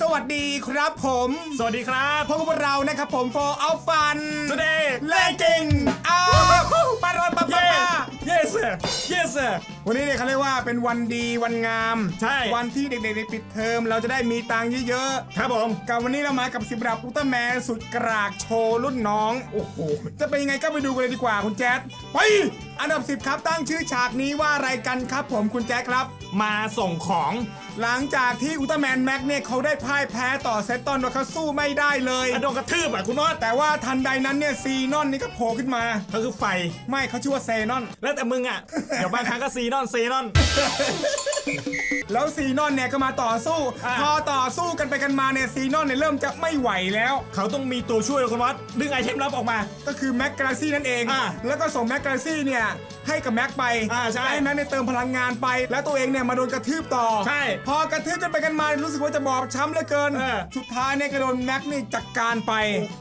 สวัสดีครับผม สวัสดีครับพบกับพวกเรานะครับผม for of fun today เล่จริงอ้าวปารอนปาปา yeah ปา yes sir yes sir วันนี้เนี่ยเขาเรียกว่าเป็นวันดีวันงามใช่ วันที่เด็กๆได้ปิดเทอมเราจะได้มีตังค์เยอะครับผมๆกับวันนี้เรามากับสิบดับอุลตร้าแมนสุดกรากโชว์รุ่นน้อง โอ้โห จะเป็นยังไงก็ไปดูกันเลยดีกว่าคุณแจ๊ดไป อันดับ 10 ครับตั้งชื่อฉากนี้ว่าอะไรกันครับ ผมคุณแจ๊ดครับ มาส่งของ หลังจากที่อุลตร้าแมนแม็กเนี่ยเขาได้พ่ายแพ้ต่อเซตตอนว่าเขาสู้ไม่ได้เลยอะโดนกระทืบอะคุณน็อตแต่ว่าทันใดนั้นเนี่ยซีนอนนี่ก็โผล่ขึ้นมาก็คือไฟ ไม่เขาชื่อว่าเซนอน แล้วแต่มึงอะ เดี๋ยวบางครั้งก็ซีนอนซีนอน แล้วซีนอนเนี่ยก็มาต่อสู้ อะ พอต่อสู้กันไปกันมาเนี่ยซีนอนเนี่ยเริ่มจะไม่ไหวแล้ว เขาต้องมีตัวช่วยคุณน็อตดึงไอเทมลับออกมา ก็คือแม็กกาซี่นั่นเอง อะแล้วก็ส่งแม็กกาซี่เนี่ยให้กับแม็กไปอะใช่ให้แม็กเนี่ยเติมพลังงานไป แล้วตัวเองเนี่ยมาโดนกระทืบต่อใช่พอกระทืบกันไปกันมารู้สึกว่าจะบอบช้ำเหลือเกิน เออ สุดท้ายเนี่ยก็โดนแม็กนี่จัดการไป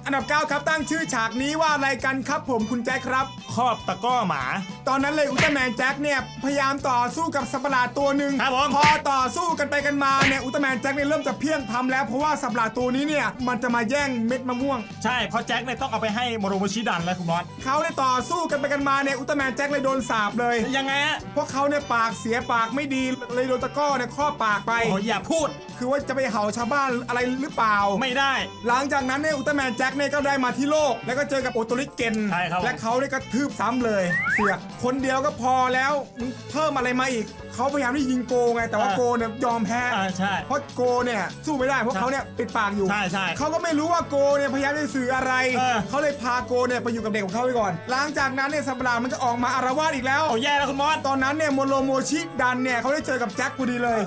อันดับ 9 ครับตั้งชื่อฉากนี้ว่าอะไรกันครับผมคุณแจ็คครับ ครอบตะกร้อหมา ตอนนั้นเลยอุลตร้าแมนแจ็คเนี่ย พยายามต่อสู้กับสัตว์ประหลาดตัวหนึ่งครับผมพอต่อสู้กันไปกันมาเนี่ยอุลตร้าแมนแจ็คเนี่ยเริ่มจะเพี้ยงพำแล้วเพราะว่าสัตว์ประหลาดตัวนี้เนี่ยมันจะมาแย่งเม็ดมะม่วง ใช่เพราะแจ็คเนี่ยต้องเอาไปให้โมโรโมชิดันแล้วคุณน็อตเขาได้ต่อสู้กันไปกันมาเนี่ยอุลตร้าแมนแจ็คเลยโดนสาบเลยยังไงฮะเพราะเขาเนี่ยปากเสียปากไม่ดีเลยโดนตะกร้อเนี่ยครอบปากไป โอ้ยอย่าพูดคือว่าจะไปเห่าชาวบ้านอะไรหรือเปล่า ไม่ได้ หลังจากนั้นเนี่ยอุลตร้าแมนแจ็คเนี่ยก็ได้มาที่โลก แล้วก็เจอกับโอโตริเกนใช่ครับ และเขาเนี่ยก็ทืบซ้ำเลย เสือกคนเดียวก็พอแล้วมึงเพิ่มอะไรมาอีก เขาพยายามที่ยิงโกไงแต่ว่าโกเนี่ยยอมแพ้อ่าใช่ เพราะโกเนี่ยสู้ไม่ได้เพราะเขาเนี่ยปิดปากอยู่ ใช่ใช่ เขาก็ไม่รู้ว่าโกเนี่ยพยายามจะสื่ออะไร เออ เขาเลยพาโกเนี่ยไปอยู่กับเด็กของเขาไปก่อน หลังจากนั้นเนี่ยสัตว์ประหลาดมันก็ออกมาอารวาสอีกแล้วโอ้แย่แล้วคุณมอสตอนนั้นเนี่ยโมโรโมชิดันเนี่ยเขาได้เจอกับแจ็คพอดีเลย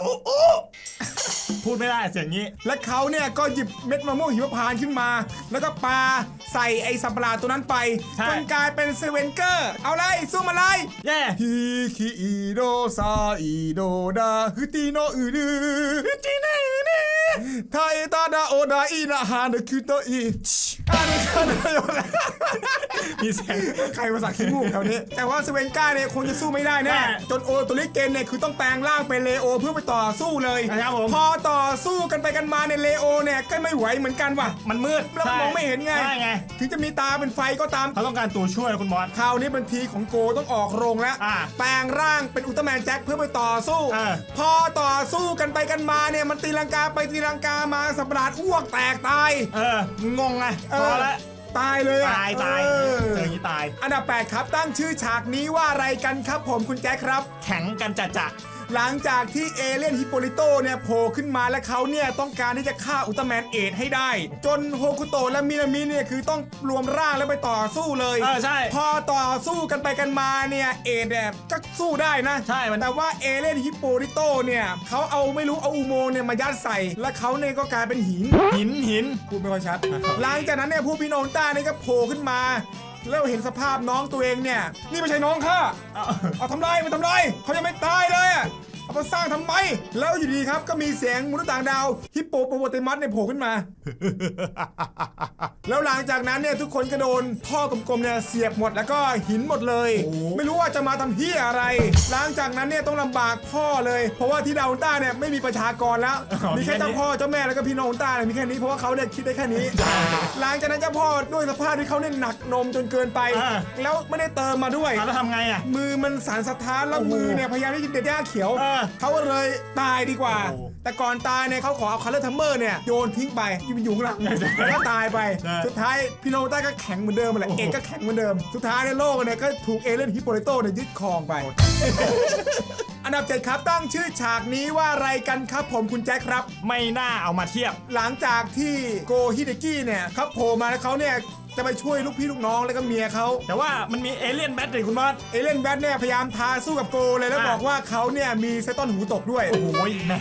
พูดไม่ได้เสียงนี้ และเขาเนี่ยก็หยิบเม็ดมะม่วงหิมพานต์ขึ้นมา แล้วก็ปา ใส่ไอ้สัตว์ประหลาดตัวนั้นไปใช่ จนกลายเป็นเซเวนเกอร์ เอาเลยสู้มาเลยแย่ฮิคิอิโดซาอิโดดาฮึติโนอืดือจิเนเนไทตาดาโอดาอินาฮานะคุโตอิ อันนี้ก็ได้หมดแล้วมีเสียงใครมาสักขี้มูกแถวนี้ แต่ว่าเซเวนก้าเนี่ยคงจะสู้ไม่ได้แน่แน่จนโอตัวลิเกนเนี่ยคือต้องแปลงร่างเป็นเลโอเพื่อไปต่อสู้เลยครับผมพอต่อสู้กันไปกันมาเนี่ยเลโอเนี่ยก็ไม่ไหวเหมือนกันว่ะมันมืดเรามองไม่เห็นไง ใช่ไง ถึงจะมีตาเป็นไฟก็ตาม เขาต้องการตัวช่วยคุณมอส คราวนี้เป็นทีของโกต้องออกโรงแล้ว อ่าแปลงร่างเป็นอุลตร้าแมนแจ็คเพื่อไปต่อสู้อ่าพอต่อสู้กันไปกันมาเนี่ยมันตีลังกาไปตีลังกามาสัตว์ประหลาดอ้วกแตกตาย เอองงไงเอพออแล้วตายเลยอะตายตายเออเจออย่างนี้ตาย อันดับ 8 ครับตั้งชื่อฉากนี้ว่าอะไรกันครับผมคุณแจ็คครับ แข็งกันจะจะ หลังจากที่เอเลียนฮิปโปลิโตเนี่ยโผล่ขึ้นมาและเขาเนี่ยต้องการที่จะฆ่าอุลตร้าแมนเอดให้ได้ จนโฮคุโตะและมินามิเนี่ยคือต้องรวมร่างแล้วไปต่อสู้เลยเออใช่ พอต่อสู้กันไปกันมาเนี่ยเอดเนี่ยก็สู้ได้นะใช่มัน แต่ว่าเอเลียนฮิปโปลิโตเนี่ยเขาเอาไม่รู้เอาอุโมงค์เนี่ยมายัดใส่ และเขาเนี่ยก็กลายเป็นหิน หินหิน พูดไม่ค่อยชัดหลังจากนั้นเนี่ยผู้พี่น้องต้าเนี่ยก็โผล่ขึ้นมา แล้วเห็นสภาพน้องตัวเองเนี่ย นี่ไม่ใช่น้องข้าเอาเอาทำไรมันทำไรเขายังไม่ตายเลยอะเอามาสร้างทำไม แล้วอยู่ดีครับก็มีเสียงมนุษย์ต่างดาวฮิปโปโปโปเตมัสเนี่ยโผล่ขึ้นมาแล้วหลังจากนั้นเนี่ยทุกคนก็โดนท่อกลมๆเนี่ยเสียบหมดแล้วก็หินหมดเลยโอ้โหไม่รู้ว่าจะมาทำเฮียอะไร หลังจากนั้นเนี่ยต้องลำบากพ่อเลย เพราะว่าที่ดาวน์ต้าเนี่ยไม่มีประชากรแล้ว มีแค่เจ้าพ่อเจ้าแม่แล้วก็พี่น้องต้าเนี่ยมีแค่นี้เพราะว่าเขาเนี่ยคิดได้แค่นี้ หลังจากนั้นเจ้าพ่อด้วยสภาพที่เขาเนี่ยหนักนมจนเกินไปอ่าแล้วไม่ได้เติมมาด้วยเอาแล้วทำไงอะมือมันสารสะท้านแล้วโอ้โหมือเนี่ยพยายามที่จะเด็ดหญ้าเขียวเออเขาก็เลยตายดีกว่าโอ้โห แต่ก่อนตายเนี่ยเขาขอเอาคัลเลอร์ทัมเมอร์เนี่ยโยนทิ้งไปอยู่อยู่ข้างหลังแล้วก็ตายไปใช่สุดท้ายพี่โนต้าก็แข็งเหมือนเดิมแหละโอ้โหเอกก็แข็งเหมือนเดิม สุดท้ายในยโลกเนี่ยก็ถูกเอเลนฮิปโปลิโตเนี่ยยึดครองไป อันดับเจ็ดครับตั้งชื่อฉากนี้ว่าอะไรกันครับผมคุณแจ็คครับ ไม่น่าเอามาเทียบ หลังจากที่โกฮิเดกิเนี่ยเขาโผล่มาแล้วเขาเนี่ย จะไปช่วยลูกพี่ลูกน้องแล้วก็เมียเขาแต่ว่ามันมีเอเลี่ยนแบทเลยคุณมอส เอเลนแบทเนี่ยพยายามท้าสู้กับโกเลยแล้วอะ บอกว่าเขาเนี่ยมีเซตต้นหูตกด้วย โอ้ยแม่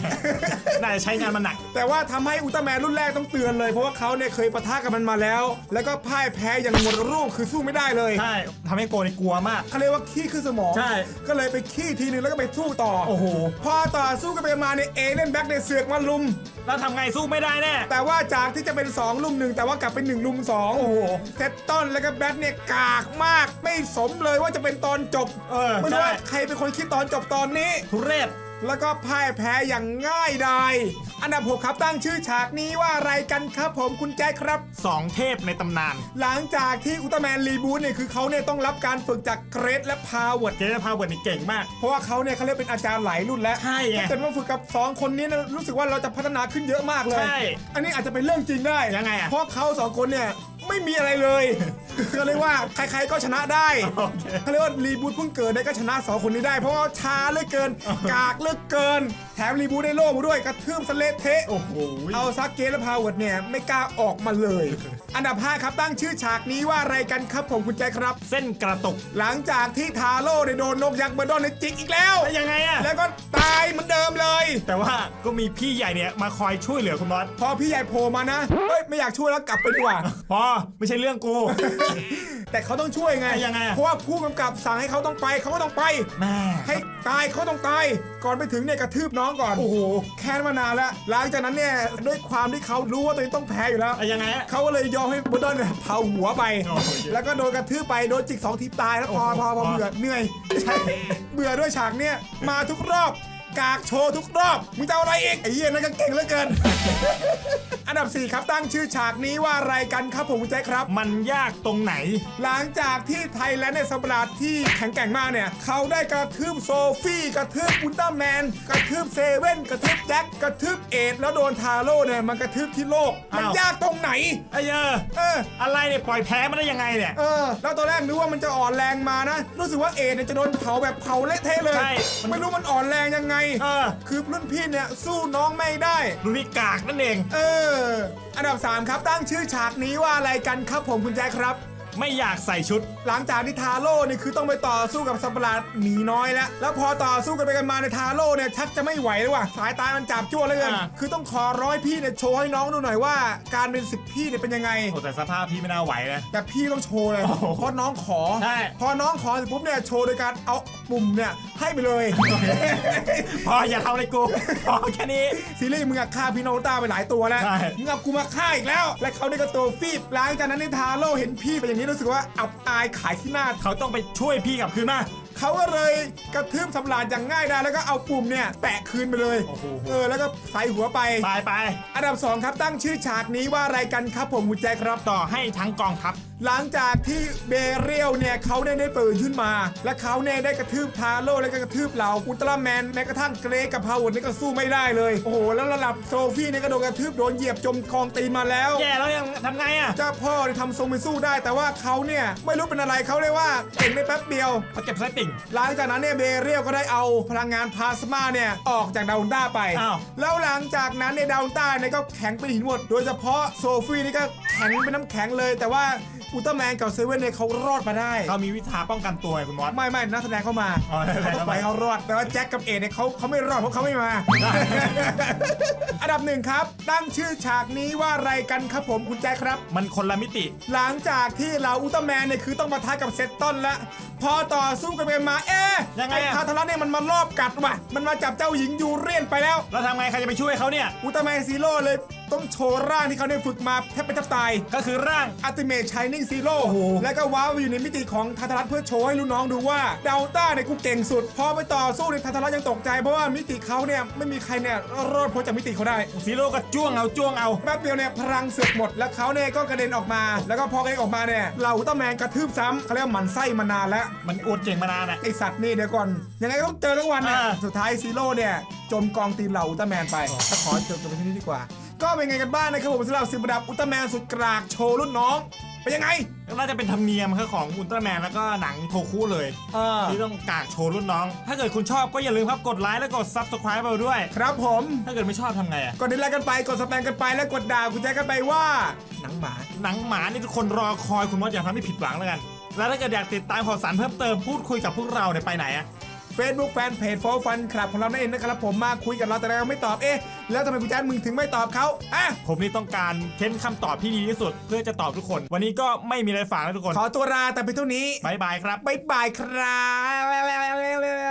น่าจะใช้งานมันหนัก แต่ว่าทำให้อุลตร้าแมนรุ่นแรกต้องเตือนเลยเพราะว่าเขาเนี่ยเคยปะทะกับมันมาแล้ว แล้วก็พ่ายแพ้อย่างหมดรูปคือสู้ไม่ได้เลยใช่ทำให้โกในกลัวมาก เขาเรียกว่าขี้ขึ้นสมองใช่ ก็เลยไปขี้ทีนึงแล้วก็ไปสู้ต่อ โอ้โห พอต่อสู้กันไปมาเนี่ยเอเลนแบ็กเนี่ยเสือกมาลุมแล้วทำไงสู้ไม่ได้แน่ แต่ว่าจากที่จะเป็น 2 ลุมหนึ่งแต่ว่ากลับเป็น 1 ลุม2โอ้โหเซตต้นแล้วก็แบทเนี่ยกากมาก ไม่สมเลยว่าจะเป็นตอนจบเออไม่รู้ใช่ว่าใครเป็นคนคิดตอนจบตอนนี้ ทุเรศ แล้วก็พ่ายแพ้อย่างง่ายดายอันดับ6ครับตั้งชื่อฉากนี้ว่าอะไรกันครับผมคุณแจ๊คครับสองเทพในตำนาน หลังจากที่อุลตร้าแมนรีบูทเนี่ยคือเขาเนี่ยต้องรับการฝึกจากเกรดและพาวเวิร์ดเจนพาวเวิร์ดนี่เก่งมาก เพราะว่าเขาเนี่ยเขาเรียกเป็นอาจารย์หลายรุ่นแล้วใช่ไงถ้าเกิดว่าฝึกกับ 2 คนนี้นะรู้สึกว่าเราจะพัฒนาขึ้นเยอะมากเลย ใช่ อันนี้อาจจะเป็นเรื่องจริงได้ยังไงอะเพราะเขาสองคนเนี่ย ไม่มีอะไรเลย ก็เรียกว่าใครๆก็ชนะได้โอเคเขาเรียกว่ารีบูทเพิ่งเกิดได้ก็ชนะสองคนนี้ได้ เพราะว่าช้าเหลือเกิน กากเหลือเกิน แถมรีบูทได้โล่มาด้วยกระทืบสเลดเทะ โอ้โหเอาซักเกตและพาวเวิร์ดเนี่ย ไม่กล้าออกมาเลย อันดับ 5 ครับตั้งชื่อฉากนี้ว่าอะไรกันครับผมคุณแจ๊คครับ เส้นกระตุก หลังจากที่ทาโร่ได้โดนนกยักษ์เบอร์ดอนในจิกอีกแล้ว แล้วยังไงอะแล้วก็ตายเหมือนเดิมเลย แต่ว่าก็มีพี่ใหญ่เนี่ยมาคอยช่วยเหลือคุณมอสพอพี่ใหญ่โผล่มานะเฮ้ยไม่อยากช่วยแล้วกลับไปดีกว่าพอไม่ใช่เรื่องกู แต่เขาต้องช่วยไงยังไงอะ เพราะว่าผู้กำกับสั่งให้เขาต้องไปเขาก็ต้องไป แม่ ให้ตายเขาต้องตาย ก่อนไปถึงเนี่ยกระทืบน้องก่อนโอ้โห แค้นมานานแล้ว หลังจากนั้นเนี่ยด้วยความที่เขารู้ว่าตัวเองต้องแพ้อยู่แล้ว อะยังไงอะ เขาก็เลยยอมให้เบอร์ดอนเนี่ยเผาหัวไป โอเคแล้วก็โดนกระทืบไปโดนจิกสองทีตายแล้วพอพอพอ เบื่อเหนื่อยใช่เบื่อด้วยฉากเนี่ยมาทุกรอบ กากโชว์ทุกรอบ มึงจะเอาอะไรอีกไอ้เหี้ยนั่นก็เก่งเหลือเกิน อันดับ 4 ครับตั้งชื่อฉากนี้ว่าอะไรกันครับผมคุณแจ๊คครับ มันยากตรงไหน หลังจากที่ไทยแลนด์ในสัปดาห์ที่แข็งแกร่งมากเนี่ย เขาได้กระทืบโซฟี่กระทืบอุลตร้าแมน กระทืบเซเว่นกระทืบแจ็คกระทืบเอ็ดแล้วโดนทาโร่เนี่ยมันกระทืบที่โลก มันอ้าว ยากตรงไหน ไอ้เออเออ อะไรเนี่ยปล่อยแพ้มาได้ยังไงเนี่ย เออ แล้วตอนแรกนึกว่ามันจะอ่อนแรงมานะ รู้สึกว่าเอ็ดเนี่ยจะโดนเผาแบบเผาเละเทะเลย ใช่มัน ไม่รู้มันอ่อนแรงยังไงเออ คือรุ่นพี่เนี่ยสู้น้องไม่ได้ ดูนี่กากนั่นเอง เออ อันดับ 3 ครับตั้งชื่อฉากนี้ว่าอะไรกันครับผมคุณแจ๊คครับ ไม่อยากใส่ชุด หลังจากที่ทาโร่นี่คือต้องไปต่อสู้กับสัตว์ประหลาดหมีน้อยแล้ว แล้วพอต่อสู้กันไปกันมาในทาโร่เนี่ยชักจะไม่ไหวแล้วว่ะสายตามันจับจ้วแล้วกันอ่า คือต้องขอร้อยพี่เนี่ยโชว์ให้น้องดูหน่อยว่า การเป็นสิบพี่เนี่ยเป็นยังไง โอ้แต่สภาพพี่ไม่น่าไหวนะ แต่พี่ต้องโชว์เลยโอ้โหเพราะน้องขอ ใช่ พอน้องขอเสร็จปุ๊บเนี่ยโชว์โดยการเอาปุ่มเนี่ยให้ไปเลย พออย่าทำอะไรกู พอแค่นี้ ซีรีส์มึงอะฆ่าพี่โนต้าไปหลายตัวแล้ว ใช่ มึงเอากูมาฆ่าอีกแล้ว และเขาได้ก็ตัวฟีบหลังจากนั้นในทาโร่เห็นพี่เป็นอย่างนี้รู้สึกว่าอับอายขายที่หน้าเขาต้องไปช่วยพี่กลับคืนมาเขาก็เลยกระทืบสำราญอย่างง่ายดายแล้วก็เอาปุ่มเนี่ยแปะคืนไปเลยโอ้โห เออแล้วก็ใส่หัวไป ไปไปอันดับ2ครับตั้งชื่อฉากนี้ว่าอะไรกันครับผมคุณแจ๊คครับ ต่อให้ทั้งกองทัพ หลังจากที่เบเรียลเนี่ยเขาได้ได้ปืนขึ้นมา และเขาเนี่ยได้กระทืบทาโร่และก็กระทืบเหล่าอุลตร้าแมนแม้กระทั่งเกรกกับพาวเวิร์ดนี่ก็สู้ไม่ได้เลย โอ้โห แล้วระดับโซฟี่เนี่ยก็โดนกระทืบโดนเหยียบจมคลองตีนมาแล้วแย่แล้วยังทำไงอะ เจ้าพ่อเนี่ยทำทรงเป็นสู้ได้ แต่ว่าเขาเนี่ยไม่รู้เป็นอะไรเขาเรียกว่าเก่งได้แป๊บเดียว มาเก็บไส้ติ่ง หลังจากนั้นเนี่ยเบเรียลก็ได้เอาพลังงานพลาสมาเนี่ยออกจากดาวน์ต้าไป อ้าว แล้วหลังจากนั้นเนี่ยดาวน์ต้าเนี่ยก็แข็งเป็นหินหมด โดยเฉพาะโซฟี่นี่ก็แข็งเป็นน้ำแข็งเลย แต่ว่าอุลตร้าแมนกับเซเว่นเนี่ยเขารอดมาได้ เขามีวิชาป้องกันตัวไงคุณมอส ไม่ไม่นักแสดงเข้ามาอ๋อนักแสดงเขาต้องเข้าไปมาเขารอด แต่ว่าแจ็คกับเอเนี่ยเขาเขาไม่รอดเพราะเขาไม่มา อันดับหนึ่งครับ ตั้งชื่อฉากนี้ว่าอะไรกันครับผมคุณแจ็คครับ มันคนละมิติ หลังจากที่เราอุลตร้าแมนเนี่ยคือต้องมาท้ากับเซตต้นแล้วพอต่อสู้กันไปมาเอ๊ะยังไงอะ อ้ทาทารัสเนี่ยมันมารอบกัดว่ะมันมาจับเจ้าหญิงยูเรียนไปแล้ว แล้วทำไงใครจะไปช่วยเขาเนี่ย อุลตร้าแมนซีโร่เลย ต้องโชว์ร่างที่เขาได้ฝึกมาแทบเป็นแทบตาย ก็คือร่างอัติเม e ช h นิ่งซีโร่โอ้โห แล้วก็ว้าวอยู่ในมิติของทาทารัสเพื่อโชว์ให้ลูกน้องดูว่าดาวต้าเนี่ยกูเก่งสุด พอไปต่อสู้ในยทาทารัสยังตกใจเพราะว่ามิติเขาเนี่ยไม่มีใครเนี่ยรอดพ้นจากมิติเขาได้ ซีโร่ก็จ้วงเอาจ้วงเอา แป๊บเดียวเนี่ยพลังเสือกหมดแล้วเขาเนี่ยก็กระเด็นออกมา แล้วก็พอกระเด็นออกมาเนี่ยเหล่าอุลตร้าแมนกระทืบซ้ำเขาเรียกว่าหมันไส้มานานแล้ว มันอวดเก่งมานานอะ ไอสัตว์นี่เดี๋ยวก่อน ยังไงก็ต้องเจอทั้งวันนะอ่า สุดท้ายซีโร่เนี่ย จมกองตีนเหล่าอุลตร้าแมนไปถ้าขอจบจบไปที่นี่ดีกว่า ก็เป็นไงกันบ้างนะครับผมสำหรับสิบระดับอุลตร้าแมนสุดกรากโชว์รุ่นน้อง เป็นยังไง น่าจะเป็นธรรมเนียมครับของอุลตร้าแมนแล้วก็หนังโทคุเลยเออ ที่ต้องกากโชว์รุ่นน้อง ถ้าเกิดคุณชอบก็อย่าลืมครับกดไลค์และกด subscribe เราด้วย ครับผม ถ้าเกิดไม่ชอบทำไงอะกดดิไลค์กันไป กดสแปมกันไป แล้วกดด่าคุณแจ๊คกันไปว่าหนังหมา หนังหมานี่ทุกคนรอคอยคุณมอสอย่าทำให้ผิดหวังแล้วกัน แล้วถ้าเกิดอยากติดตามข่าวสารเพิ่มเติมพูดคุยกับพวกเราเนี่ยไปไหนอะ Facebook แฟนเพจโฟฟันคลับของเรานั่นเองนะครับผมมาคุยกับเราแต่เราไม่ตอบเอ๊ะแล้วทำไมคุณแจ๊คมึงถึงไม่ตอบเขาอะผมนี่ต้องการเค้นคำตอบที่ดีที่สุด เพื่อจะตอบทุกคน วันนี้ก็ไม่มีอะไรฝากแล้วทุกคนขอตัวลาแต่เพียงเท่านี้บายบายครับ บ๊ายบายครับ